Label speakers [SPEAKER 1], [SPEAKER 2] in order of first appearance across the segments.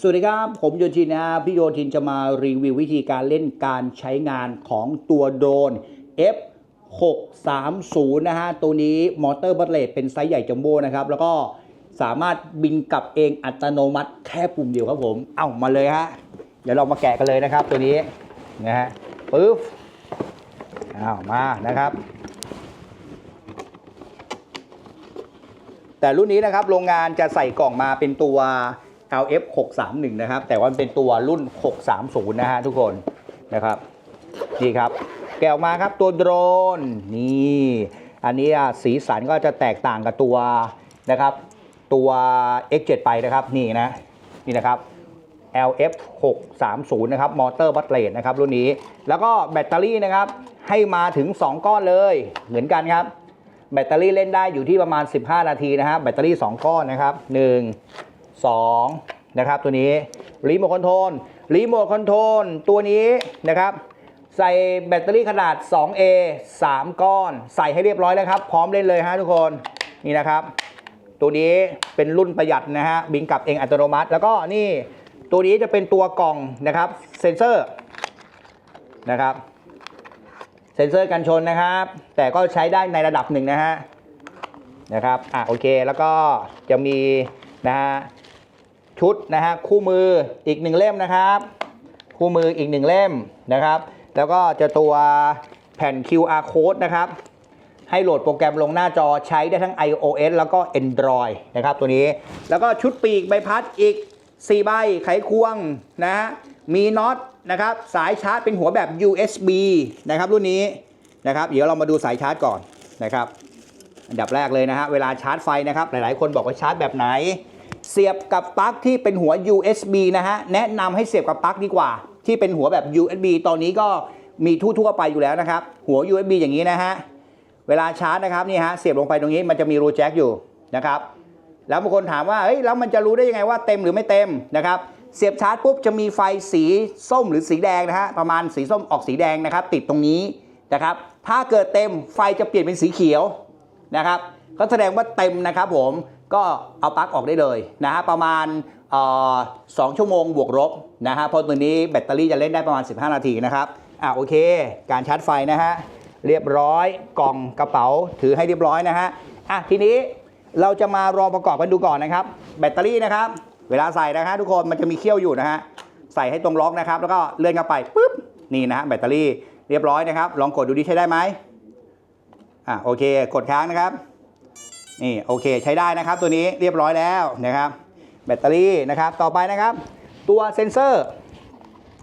[SPEAKER 1] สวัสดีครับ ผมโยทินนะพี่โยทินจะมารีวิววิธีการเล่นการใช้งานของตัวโดรน F 6 3 0 นะฮะ ตัวนี้มอเตอร์บัตเลตเป็นไซส์ใหญ่จัมโบ้นะครับ แล้วก็สามารถบินกลับเองอัตโนมัติแค่ปุ่มเดียวครับผม เอ้ามาเลยฮะ เดี๋ยวเรามาแกะกันเลยนะครับตัวนี้ นะฮะปึ๊บอ้าวมานะครับ แต่รุ่นนี้นะครับโรงงานจะใส่กล่องมาเป็นตัว LF 631นะครับ แต่ว่ามันเป็นตัวรุ่น 630 นะฮะทุกคนนะครับนี่ครับ แกออกมาครับตัวโดรนนี่อันนี้อะสีสันก็จะแตกต่างกับตัวนะครับ ตัว X7 ไปนะครับนี่นะนี่นะครับ LF 630นะครับมอเตอร์บัตเลตนะครับรุ่นนี้ แล้วก็แบตเตอรี่นะครับให้มาถึง 2 ก้อนเลยเหมือนกันครับ แบตเตอรี่เล่นได้อยู่ที่ประมาณ 15 นาทีนะครับแบตเตอรี่ 2 ก้อนนะครับ 1 2นะครับตัวนี้รีโมทคอนโทรลรีโมทคอนโทรลตัวนี้นะครับใส่แบตเตอรี่ขนาด 2A 3 ก้อน ใส่ให้เรียบร้อยแล้วครับ พร้อมเล่นเลยฮะทุกคนนี่นะครับ ตัวนี้เป็นรุ่นประหยัดนะฮะบินกลับเองอัตโนมัติ แล้วก็นี่ตัวนี้จะเป็นตัวกล่องนะครับเซ็นเซอร์นะครับเซ็นเซอร์กันชนนะครับ แต่ก็ใช้ได้ในระดับหนึ่งนะฮะนะครับอะโอเคแล้วก็จะมีนะฮะ ชุดนะฮะคู่มืออีกหนึ่งเล่มนะครับ คู่มืออีกหนึ่งเล่มนะครับ แล้วก็จะตัวแผ่น QR code นะครับ ให้โหลดโปรแกรมลงหน้าจอใช้ได้ทั้ง iOS แล้วก็ Android นะครับตัวนี้แล้วก็ชุดปีกใบพัดอีก 4 ใบไขควงนะฮะมีน็อตนะครับสายชาร์จเป็นหัวแบบ USB นะครับรุ่นนี้นะครับเดี๋ยวเรามาดูสายชาร์จก่อนนะครับอันดับแรกเลยนะฮะเวลาชาร์จไฟนะครับหลายๆ คนบอกว่าชาร์จแบบไหน เสียบกับปลั๊กที่เป็นหัว USB นะฮะ แนะนำให้เสียบกับปลั๊กดีกว่า ที่เป็นหัวแบบ USB ตอนนี้ก็มีทั่วๆไปอยู่แล้วนะครับ หัว USB อย่างนี้นะฮะ เวลาชาร์จนะครับนี่ฮะเสียบลงไปตรงนี้มันจะมีรูแจ็คอยู่นะครับ แล้วบางคนถามว่าเฮ้ยแล้วมันจะรู้ได้ยังไงว่าเต็มหรือไม่เต็มนะครับเสียบชาร์จปุ๊บจะมีไฟสีส้มหรือสีแดงนะฮะประมาณสีส้มออกสีแดงนะครับ ติดตรงนี้นะครับ ถ้าเกิดเต็มไฟจะเปลี่ยนเป็นสีเขียวนะครับ ก็แสดงว่าเต็มนะครับผม ก็เอาปลั๊กออกได้เลยนะฮะประมาณออสองชั่วโมงบวกลบนะฮะเพราะตัวนี้แบตเตอรี่จะเล่นได้ประมาณ 15 นาทีนะครับอ่าโอเค การชาร์จไฟนะฮะเรียบร้อยกล่องกระเป๋าถือให้เรียบร้อยนะฮะอะทีนี้เราจะมารอประกอบกันดูก่อนนะครับ แบตเตอรี่นะครับ เวลาใส่นะฮะทุกคนมันจะมีเขี้ยวอยู่นะฮะใส่ให้ตรงล็อกนะครับ แล้วก็เลื่อนเข้าไปปุ๊บนี่นะฮะแบตเตอรี่เรียบร้อยนะครับ ลองกดดูดิใช้ได้ไหมอะโอเค กดค้างนะครับ นี่โอเคใช้ได้นะครับตัวนี้เรียบร้อยแล้วนะครับ แบตเตอรี่นะครับต่อไปนะครับ ตัวเซ็นเซอร์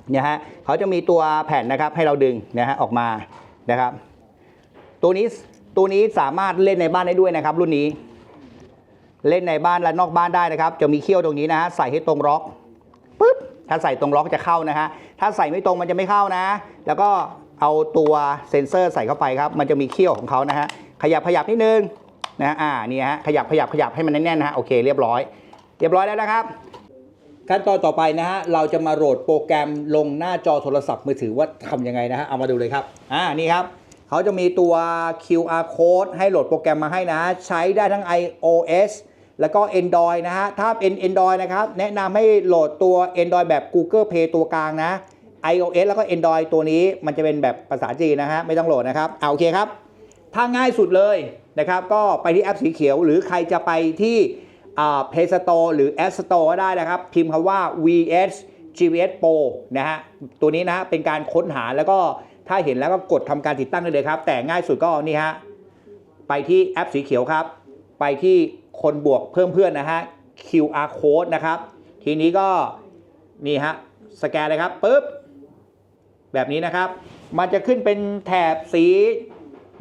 [SPEAKER 1] เนี่ยฮะเขาจะมีตัวแผ่นนะครับให้เราดึงนะฮะออกมานะครับ ตัวนี้ตัวนี้สามารถเล่นในบ้านได้ด้วยนะครับ รุ่นนี้ เล่นในบ้านและนอกบ้านได้นะครับ จะมีเขี้ยวตรงนี้นะฮะใส่ให้ตรงล็อกปุ๊บถ้าใส่ตรงล็อกจะเข้านะฮะถ้าใส่ไม่ตรงมันจะไม่เข้านะ แล้วก็เอาตัวเซ็นเซอร์ใส่เข้าไปครับ มันจะมีเขี้ยวของเขานะฮะขยับขยับนิดนึง นะฮะอ่านี่ฮะขยับขยับขยับให้มันแน่นๆนะฮะโอเคเรียบร้อย เรียบร้อยแล้วนะครับขั้นตอนต่อไปนะฮะเราจะมาโหลดโปรแกรมลงหน้าจอโทรศัพท์มือถือว่าทำยังไงนะฮะเอามาดูเลยครับอ่านี่ครับเขาจะมีตัว QR code ให้โหลดโปรแกรมมาให้นะ ใช้ได้ทั้ง iOS แล้วก็ Android นะฮะถ้าเป็น Android นะครับแนะนำให้โหลดตัว Android แบบ Google Play ตัวกลางนะ iOS แล้วก็ Android ตัวนี้มันจะเป็นแบบภาษาจีนนะฮะไม่ต้องโหลดนะครับเอาโอเคครับ ถ้าง่ายสุดเลย นะครับ ก็ไปที่แอปสีเขียว หรือใครจะไปที่อ่า Play Store หรือ App Store ก็ได้นะครับ พิมพ์คำว่า VS GVS Pro นะฮะ ตัวนี้นะฮะเป็นการค้นหาแล้วก็ถ้าเห็นแล้วก็กดทำการติดตั้งได้เลยครับ แต่ง่ายสุดก็นี่ฮะ ไปที่แอปสีเขียวครับ ไปที่คนบวกเพิ่มเพื่อนนะฮะ QR code นะครับ ทีนี้ก็นี่ฮะ สแกนเลยครับปุ๊บ แบบนี้นะครับ มันจะขึ้นเป็นแถบสี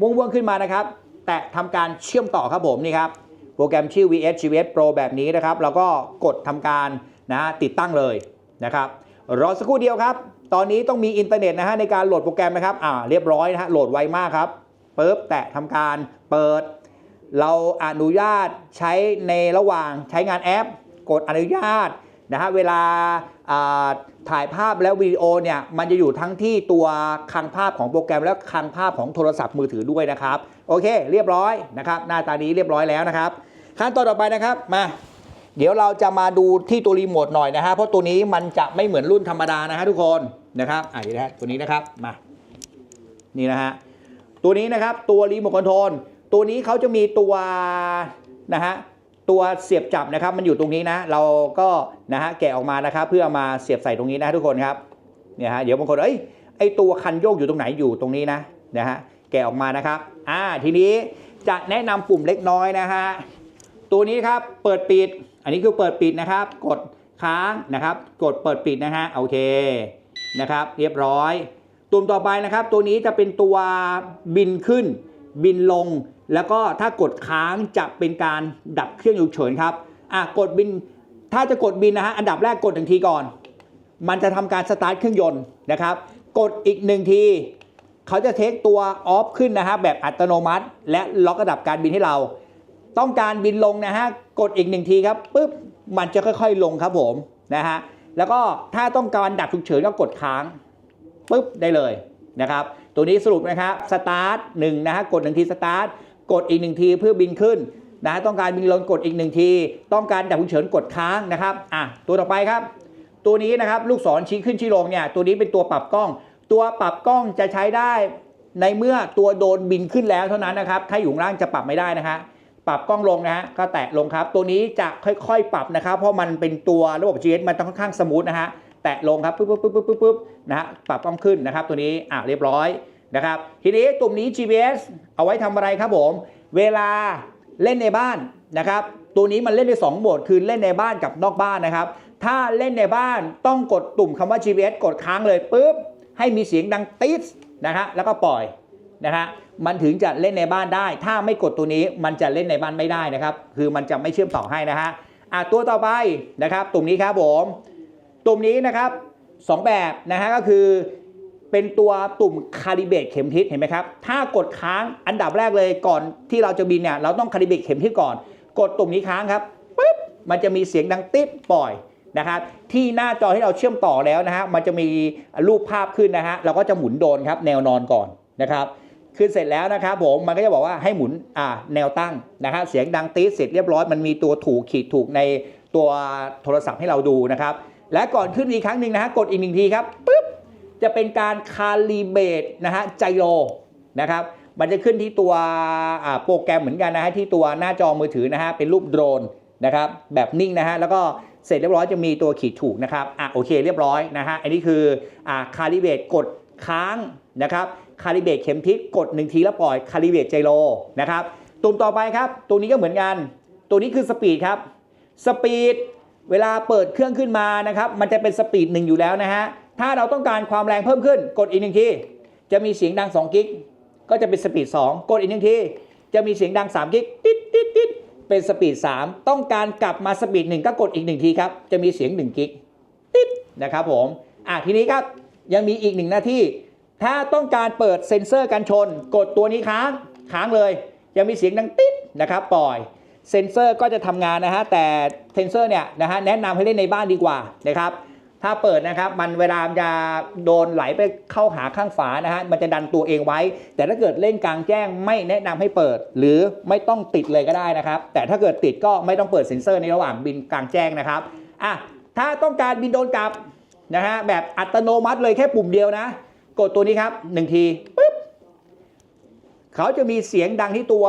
[SPEAKER 1] ม่วงๆขึ้นมานะครับ แตะทำการเชื่อมต่อครับผมนี่ครับโปรแกรมชื่อ VS GVS Pro แบบนี้นะครับแล้วก็กดทำการนะฮะติดตั้งเลยนะครับรอสักครู่เดียวครับ ตอนนี้ต้องมีอินเทอร์เน็ตนะฮะในการโหลดโปรแกรมนะครับอ่าเรียบร้อยนะฮะโหลดไวมากครับปุ๊บแตะทำการเปิด เราอนุญาตใช้ในระหว่างใช้งานแอป กดอนุญาต นะฮะเวลาถ่ายภาพแล้ววิดีโอเนี่ยมันจะอยู่ทั้งที่ตัวคลังภาพของโปรแกรมและคลังภาพของโทรศัพท์มือถือด้วยนะครับ โอเค เรียบร้อยนะครับหน้าตานี้เรียบร้อยแล้วนะครับ ขั้นตอนต่อไปนะครับมาเดี๋ยวเราจะมาดูที่ตัวรีโมทหน่อยนะฮะเพราะตัวนี้มันจะไม่เหมือนรุ่นธรรมดานะฮะทุกคนนะครับอะเดี๋ยวนะฮะตัวนี้นะครับมานี่นะฮะตัวนี้นะครับตัวรีโมทคอนโทรลตัวนี้เขาจะมีตัวนะฮะ ตัวเสียบจับนะครับมันอยู่ตรงนี้นะ เราก็นะฮะแกะออกมานะครับ เพื่อามาเสียบใส่ตรงนี้นะทุกคนครับเนี่ยฮะเดี๋ยวบางคนเอ้ยไอตัวคันโยกอยู่ตรงไหนอยู่ตรงนี้นะนะฮะแกะออกมานะครับอ่าทีนี้จะแนะนำปุ่มเล็กน้อยนะฮะตัวนี้ครับเปิดปิด อันนี้คือเปิดปิดนะครับ กดค้างนะครับ กดเปิดปิดนะฮะโอเคนะครับ เรียบร้อยตุ่มต่อไปนะครับ ตัวนี้จะเป็นตัวบินขึ้น บินลง แล้วก็ถ้ากดค้างจะเป็นการดับเครื่องฉุกเฉินครับอะกดบินถ้าจะกดบินนะฮะอันดับแรกกดหนึ่งทีก่อน มันจะทำการสตาร์ทเครื่องยนต์นะครับ กดอีกหนึ่งทีเขาจะเทคตัวออฟขึ้นนะฮะแบบอัตโนมัติ และล็อกระดับการบินให้เรา ต้องการบินลงนะฮะกดอีกหนึ่งทีครับปุ๊บมันจะค่อยๆลงครับผมนะฮะแล้วก็ถ้าต้องการดับฉุกเฉินก็กดค้างปุ๊บได้เลย นะครับ ตัวนี้สรุปนะครับสตาร์ทหนึ่งนะฮะกดหนึ่งทีสตาร์ทกดอีกหนึ่งทีเพื่อบินขึ้นนะฮะต้องการบินลงกดอีกหนึ่งที ต้องการดับฉุกเฉินกดค้างนะครับอะตัวต่อไปครับ ตัวนี้นะครับลูกศรชี้ขึ้นชี้ลงเนี่ยตัวนี้เป็นตัวปรับกล้อง ตัวปรับกล้องจะใช้ได้ในเมื่อตัวโดนบินขึ้นแล้วเท่านั้นนะครับ ถ้าอยู่ล่างจะปรับไม่ได้นะฮะปรับกล้องลงนะฮะก็แตะลงครับ ตัวนี้จะค่อยๆ ปรับนะครับ เพราะมันเป็นตัวระบบ GS มันต้องค่อนข้างสมูทนะฮะ แตะลงครับปุ๊บปุ๊บปุ๊บปุ๊บปุ๊บนะฮะปรับกล้องขึ้นนะครับตัวนี้อะเรียบร้อยนะครับทีนี้ตุ่มนี้ GPS เอาไว้ทำอะไรครับผม เวลาเล่นในบ้านนะครับตัวนี้มันเล่นใน2โหมดคือเล่นในบ้านกับนอกบ้านนะครับ ถ้าเล่นในบ้านต้องกดตุ่มคำว่า GPS กดค้างเลยปุ๊บให้มีเสียงดังติ๊ดนะฮะแล้วก็ปล่อยนะฮะมันถึงจะเล่นในบ้านได้ ถ้าไม่กดตัวนี้มันจะเล่นในบ้านไม่ได้นะครับ คือมันจะไม่เชื่อมต่อให้นะฮะอะตัวต่อไปนะครับตุ่มนี้ครับผม ตุ่มนี้นะครับสองแบบนะฮะก็คือเป็นตัวตุ่มคาลิเบตเข็มทิศเห็นไหมครับ ถ้ากดค้างอันดับแรกเลยก่อนที่เราจะบินเนี่ยเราต้องคาลิเบตเข็มทิศก่อน กดตุ่มนี้ค้างครับปุ๊บมันจะมีเสียงดังติ๊ดปล่อยนะครับ ที่หน้าจอที่เราเชื่อมต่อแล้วนะฮะมันจะมีรูปภาพขึ้นนะฮะเราก็จะหมุนโดนครับแนวนอนก่อนนะครับขึ้นเสร็จแล้วนะครับผมมันก็จะบอกว่าให้หมุนอ่าแนวตั้งนะครับเสียงดังตีดเสร็จเรียบร้อยมันมีตัวถูกขีดถูกในตัวโทรศัพท์ให้เราดูนะครับ และก่อนขึ้นอีกครั้งหนึ่งนะฮะกดอีกหนึ่งทีครับปุ๊บจะเป็นการคาลิเบตนะฮะไจโรนะครับมันจะขึ้นที่ตัวโปรแกรมเหมือนกันนะฮะที่ตัวหน้าจอมือถือนะฮะเป็นรูปโดรนนะครับแบบนิ่งนะฮะแล้วก็เสร็จเรียบร้อยจะมีตัวขีดถูกนะครับอะโอเคเรียบร้อยนะฮะอันนี้คืออ่าคาลิเบตกดค้างนะครับคาลิเบตเข็มทิศกดหนึ่งทีแล้วปล่อยคาลิเบตไจโรนะครับตุ่มต่อไปครับ ตัวนี้ก็เหมือนกัน ตัวนี้คือสปีดครับสปีด เวลาเปิดเครื่องขึ้นมานะครับ มันจะเป็นสปีดหนึ่งอยู่แล้วนะฮะ ถ้าเราต้องการความแรงเพิ่มขึ้น กดอีกหนึ่งที จะมีเสียงดัง 2 กิก ก็จะเป็นสปีด 2 กดอีกหนึ่งที จะมีเสียงดัง 3 กิก ติดติดติดเป็นสปีด 3 ต้องการกลับมาสปีด 1 ก็กดอีกหนึ่งทีครับ จะมีเสียง 1 กิก ติดนะครับผม อะทีนี้ครับยังมีอีกหนึ่งหน้าที่ ถ้าต้องการเปิดเซ็นเซอร์กันชน กดตัวนี้ค้าง ค้างเลย ยังมีเสียงดังติดนะครับ ปล่อย เซนเซอร์ก็จะทำงานนะฮะแต่เซนเซอร์เนี่ยนะฮะแนะนำให้เล่นในบ้านดีกว่านะครับถ้าเปิดนะครับมันเวลาจะโดนไหลไปเข้าหาข้างฝานะฮะมันจะดันตัวเองไว้ แต่ถ้าเกิดเล่นกลางแจ้งไม่แนะนำให้เปิด หรือไม่ต้องติดเลยก็ได้นะครับ แต่ถ้าเกิดติดก็ไม่ต้องเปิดเซ็นเซอร์ในระหว่างบินกลางแจ้งนะครับอะถ้าต้องการบินโดนกลับนะฮะแบบอัตโนมัติเลยแค่ปุ่มเดียวนะ กดตัวนี้ครับหนึ่งทีปึ๊บ เขาจะมีเสียงดังที่ตัว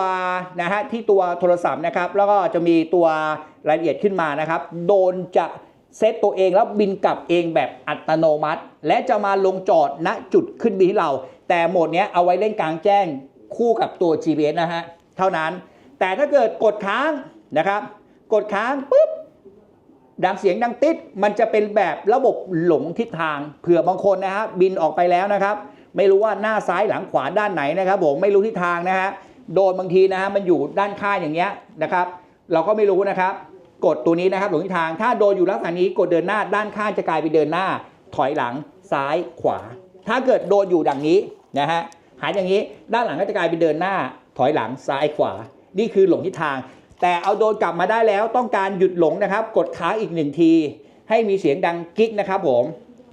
[SPEAKER 1] นะฮะที่ตัวโทรศัพท์นะครับ แล้วก็จะมีตัวรายละเอียดขึ้นมานะครับ โดนจะเซตตัวเองแล้วบินกลับเองแบบอัตโนมัติ และจะมาลงจอดณจุดขึ้นบินที่เรา แต่โหมดนี้เอาไว้เล่นกลางแจ้งคู่กับตัว GPS นะฮะเท่านั้น แต่ถ้าเกิดกดค้างนะครับ กดค้างปุ๊บดังเสียงดังติดมันจะเป็นแบบระบบหลงทิศทางเผื่อบางคนนะฮะบินออกไปแล้วนะครับ ไม่รู้ว่าหน้าซ้ายหลังขวาด้านไหนนะครับผมไม่รู้ทิศทางนะฮะโดนบางทีนะฮะมันอยู่ด้านข้างอย่างเงี้ยนะครับ เราก็ไม่รู้นะครับกดตัวนี้นะครับหลงทิศทางถ้าโดนอยู่ลักษณะนี้กดเดินหน้าด้านข้างจะกลายเป็นเดินหน้า ถอยหลังซ้ายขวา ถ้าเกิดโดนอยู่ดังนี้นะฮะหายอย่างนี้ด้านหลังก็จะกลายเป็นเดินหน้า ถอยหลังซ้ายขวา นี่คือหลงทิศทาง แต่เอาโดนกลับมาได้แล้วต้องการหยุดหลงนะครับ กดค้างอีกหนึ่งที ให้มีเสียงดังกิ๊กนะครับผม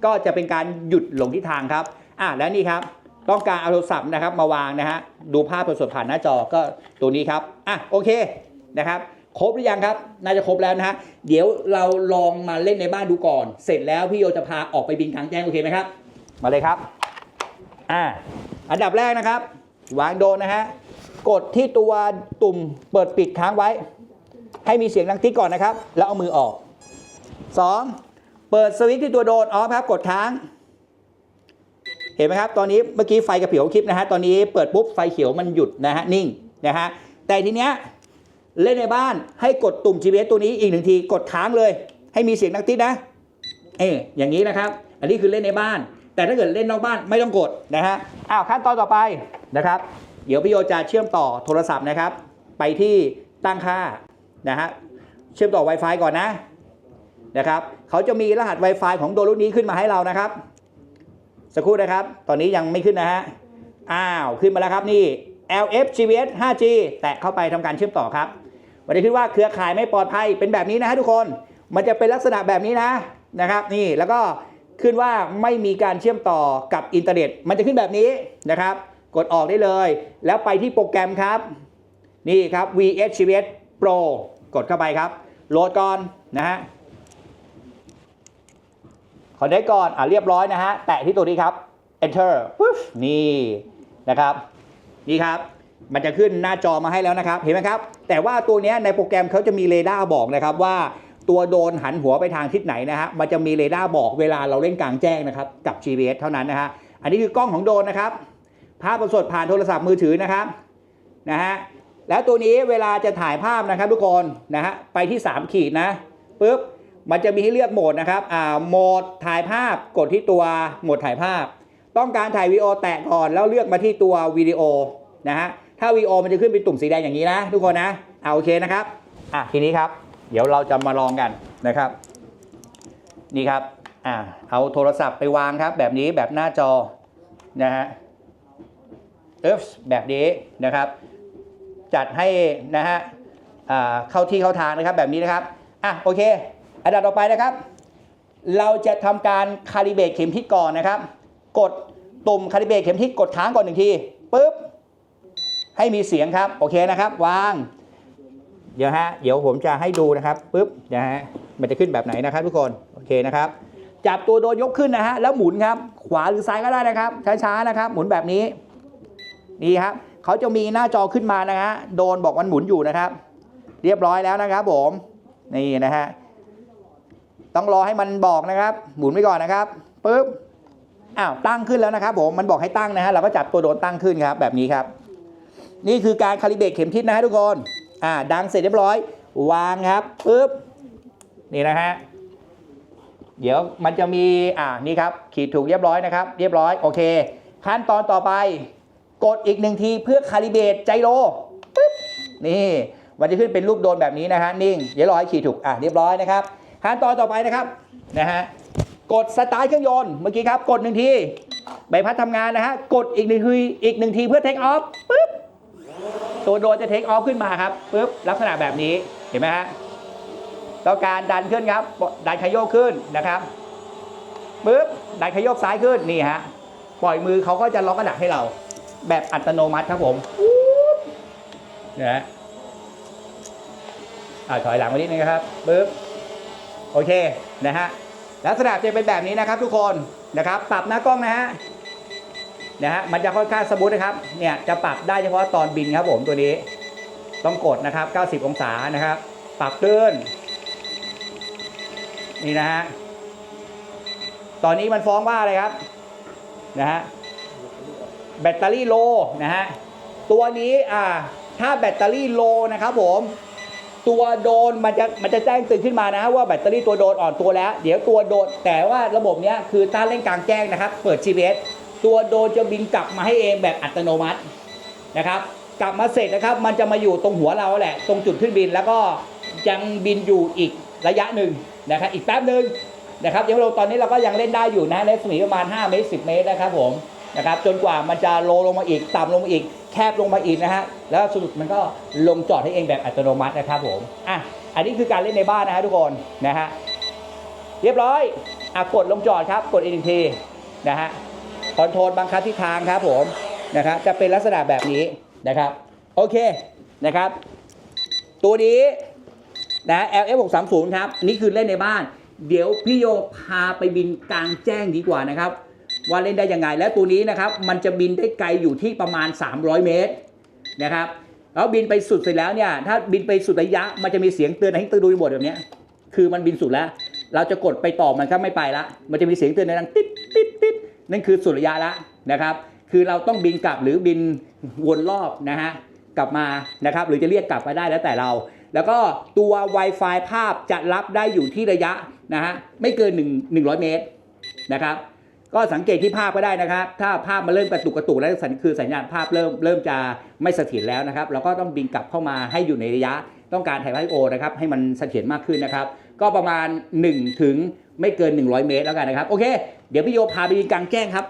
[SPEAKER 1] ก็จะเป็นการหยุดหลงทิศทางครับ อะและนี่ครับต้องการเอาโทรศัพท์นะครับมาวางนะฮะดูภาพสดๆผ่านหน้าจอก็ตัวนี้ครับอะโอเคนะครับครบหรือยังครับ น่าจะครบแล้วนะฮะเดี๋ยวเราลองมาเล่นในบ้านดูก่อน เสร็จแล้วพี่โยจะพาออกไปบินกลางแจ้งโอเคไหมครับ มาเลยครับอ่าอันดับแรกนะครับ วางโดนนะฮะกดที่ตัวตุ่มเปิดปิดค้างไว้ ให้มีเสียงดังติ๊กก่อนนะครับ แล้วเอามือออก 2. เปิดสวิตช์ที่ตัวโดนออฟครับกดค้าง ห็นไหมครับ ตอนนี้เมื่อกี้ไฟกระเขียวคลิปนะฮะ ตอนนี้เปิดปุ๊บไฟเขียวมันหยุดนะฮะ นิ่งนะฮะ แต่ทีเนี้ยเล่นในบ้านให้กดตุ่ม GPS ตัวนี้อีกหนึ่งที กดค้างเลย ให้มีเสียงดังติ๊ดนะ เอออย่างนี้นะครับ อันนี้คือเล่นในบ้าน แต่ถ้าเกิดเล่นนอกบ้านไม่ต้องกดนะฮะ อ้าวขั้นตอนต่อไปนะครับ เดี๋ยวพี่โยจะเชื่อมต่อโทรศัพท์นะครับ ไปที่ตั้งค่านะฮะ เชื่อมต่อ Wi-Fi ก่อนนะนะครับ เขาจะมีรหัส Wi-Fi ของโดรนรุ่นนี้ขึ้นมาให้เรานะครับ สักครู่นะครับ ตอนนี้ยังไม่ขึ้นนะฮะ อ้าว ขึ้นมาแล้วครับนี่ LF GPS 5G แตะเข้าไปทำการเชื่อมต่อครับวันนี้ขึ้นว่าเครือข่ายไม่ปลอดภัยเป็นแบบนี้นะฮะทุกคน มันจะเป็นลักษณะแบบนี้นะนะครับนี่แล้วก็ขึ้นว่าไม่มีการเชื่อมต่อกับอินเทอร์เน็ต มันจะขึ้นแบบนี้นะครับ กดออกได้เลย แล้วไปที่โปรแกรมครับ นี่ครับ VS GPS Pro กดเข้าไปครับ โหลดก่อนนะฮะ ขอได้ก่อนอะเรียบร้อยนะฮะ แตะที่ตัวนี้ครับ enter ปุ๊บนี่นะครับนี่ครับ มันจะขึ้นหน้าจอมาให้แล้วนะครับ เห็นไหมครับ แต่ว่าตัวนี้ในโปรแกรมเขาจะมีเรดาร์บอกนะครับว่าตัวโดนหันหัวไปทางทิศไหนนะฮะ มันจะมีเรดาร์บอกเวลาเราเล่นกลางแจ้งนะครับ กับ GPS เท่านั้นนะฮะ อันนี้คือกล้องของโดนนะครับ ภาพสดผ่านโทรศัพท์มือถือนะครับนะฮะ แล้วตัวนี้เวลาจะถ่ายภาพนะครับทุกคนนะฮะ ไปที่ 3 ขีดนะปุ๊บ มันจะมีให้เลือกโหมดนะครับอ่าโหมดถ่ายภาพกดที่ตัวโหมดถ่ายภาพ ต้องการถ่ายวีดีโอแตะก่อนแล้วเลือกมาที่ตัววิดีโอนะฮะถ้าวีดีโอมันจะขึ้นเป็นตุ่มสีแดงอย่างนี้นะ ทุกคนนะเอาโอเคนะครับอะทีนี้ครับ เดี๋ยวเราจะมาลองกันนะครับ นี่ครับอ่าเอาโทรศัพท์ไปวางครับ แบบนี้แบบหน้าจอนะฮะเอฟแบบนี้นะครับ จัดให้นะฮะอ่าเข้าที่เข้าทางนะครับแบบนี้นะครับอะโอเค อันดับต่อไปนะครับ เราจะทำการคาลิเบรตเข็มทิศก่อนนะครับ กดตุ่มคาลิเบรตเข็มทิศกดค้างก่อนหนึ่งทีปุ๊บให้มีเสียงครับโอเคนะครับวาง เดี๋ยวฮะเดี๋ยวผมจะให้ดูนะครับปุ๊บนะฮะมันจะขึ้นแบบไหนนะครับทุกคนโอเคนะครับ จับตัวโดนยกขึ้นนะฮะแล้วหมุนครับ ขวาหรือซ้ายก็ได้นะครับช้าๆนะครับ หมุนแบบนี้นี่ครับเขาจะมีหน้าจอขึ้นมานะฮะโดนบอกมันหมุนอยู่นะครับ เรียบร้อยแล้วนะครับผมนี่นะฮะ ต้องรอให้มันบอกนะครับหมุนไว้ก่อนนะครับปุ๊บอ้าวตั้งขึ้นแล้วนะครับผมมันบอกให้ตั้งนะฮะเราก็จับตัวโดนตั้งขึ้นครับแบบนี้ครับ นี่คือการคาลิเบรตเข็มทิศนะฮะทุกคนอ่าดังเสร็จเรียบร้อย วางครับปุ๊บนี่นะฮะเดี๋ยวมันจะมีอ่านี่ครับขีดถูกเรียบร้อยนะครับ เรียบร้อยโอเค ขั้นตอนต่อไป กดอีกหนึ่งทีเพื่อคาลิเบรตใจโลปึ๊บนี่มันจะขึ้นเป็นรูปโดนแบบนี้นะฮะนิ่งเดี๋ยวรอให้ขีดถูกอะเรียบร้อยนะครับ ขั้นตอนต่อไปนะครับนะฮะกดสตาร์ทเครื่องยนต์เมื่อกี้ครับ กดหนึ่งทีใบพัดทำงานนะฮะกดอีกหนึ่งทีอีกหนึ่งทีเพื่อเทคออฟปึ๊บตัวโดนจะเทคออฟขึ้นมาครับปึ๊บลักษณะแบบนี้เห็นไหมฮะต้องการดันขึ้นครับดันขยโยกขึ้นนะครับปึ๊บดันขยโยกซ้ายขึ้นนี่ฮะปล่อยมือเขาก็จะล็อกกระดักให้เรา แบบอัตโนมัติครับผมนะฮะอ่าถอยหลังมานิดนึงครับปึ๊บ โอเคนะฮะลักษณะจะเป็นแบบนี้นะครับทุกคนนะครับ ปรับหน้ากล้องนะฮะนะฮะมันจะค่อนข้างสมูทนะครับเนี่ยจะปรับได้เฉพาะตอนบินครับผมตัวนี้ ต้องกดนะครับ 90 องศานะครับ ปรับตื้นนี่นะฮะตอนนี้มันฟ้องว่าอะไรครับนะฮะแบตเตอรี่โลนะฮะตัวนี้อ่าถ้าแบตเตอรี่โลนะครับผม ตัวโดนมันจะมันจะแจ้งเตือนขึ้นมานะว่าแบตเตอรี่ตัวโดนอ่อนตัวแล้ว เดี๋ยวตัวโดนแต่ว่าระบบเนี้ยคือถ้าเล่นกลางแจ้งนะครับ เปิด GPS ตัวโดนจะบินกลับมาให้เองแบบอัตโนมัตินะครับ กลับมาเสร็จนะครับ มันจะมาอยู่ตรงหัวเราแหละ ตรงจุดขึ้นบินแล้วก็ยังบินอยู่อีกระยะหนึ่งนะครับ อีกแป๊บหนึ่งนะครับยังเราตอนนี้เราก็ยังเล่นได้อยู่นะในรัศมีประมาณ5เมตร10 เมตรนะครับผมนะครับจนกว่ามันจะโลลงมาอีกต่ำลงมาอีก แคบลงมาอีกนะฮะ แล้วสรุปมันก็ลงจอดให้เองแบบอัตโนมัตินะครับผม อะ อันนี้คือการเล่นในบ้านนะฮะทุกคนนะฮะ เรียบร้อย อะกดลงจอดครับ กดอีกหนึ่งทีนะฮะ คอนโทรลบังคับทิศทางครับผมนะครับ จะเป็นลักษณะแบบนี้นะครับ โอเคนะครับ ตัวนี้นะ LF 6 3 0ครับ นี่คือเล่นในบ้าน เดี๋ยวพี่โยพาไปบินกลางแจ้งดีกว่านะครับ ว่าเล่นได้ยังไง และตัวนี้นะครับมันจะบินได้ไกลอยู่ที่ประมาณ 300 เมตรนะครับแล้วบินไปสุดเสร็จแล้วเนี่ยถ้าบินไปสุดระยะมันจะมีเสียงเตือนให้ตื่นดูบทแบบนี้คือมันบินสุดแล้ว เราจะกดไปต่อมันก็ไม่ไปละ มันจะมีเสียงเตือนในดังติ๊ดติ๊ดติ๊ดนั่นคือสุดระยะละนะครับ คือเราต้องบินกลับหรือบินวนรอบนะฮะกลับมานะครับ หรือจะเรียกกลับมาได้แล้วแต่เรา แล้วก็ตัว Wi-Fi ภาพจะรับได้อยู่ที่ระยะนะฮะไม่เกิน 1 100 เมตรนะครับ ก็สังเกตที่ภาพก็ได้นะครับ ถ้าภาพมันเริ่มกระตุกกระตุกแล้วสัญคือสัญญาณภาพเริ่มเริ่มจะไม่เสถียรแล้วนะครับ เราก็ต้องบินกลับเข้ามาให้อยู่ในระยะต้องการถ่ายภาพโอนะครับให้มันเสถียรมากขึ้นนะครับ ก็ประมาณ 1 ถึงไม่เกิน 100 เมตรแล้วกันนะครับ โอเค เดี๋ยวพี่โยพาไปบินกลางแจ้งครับ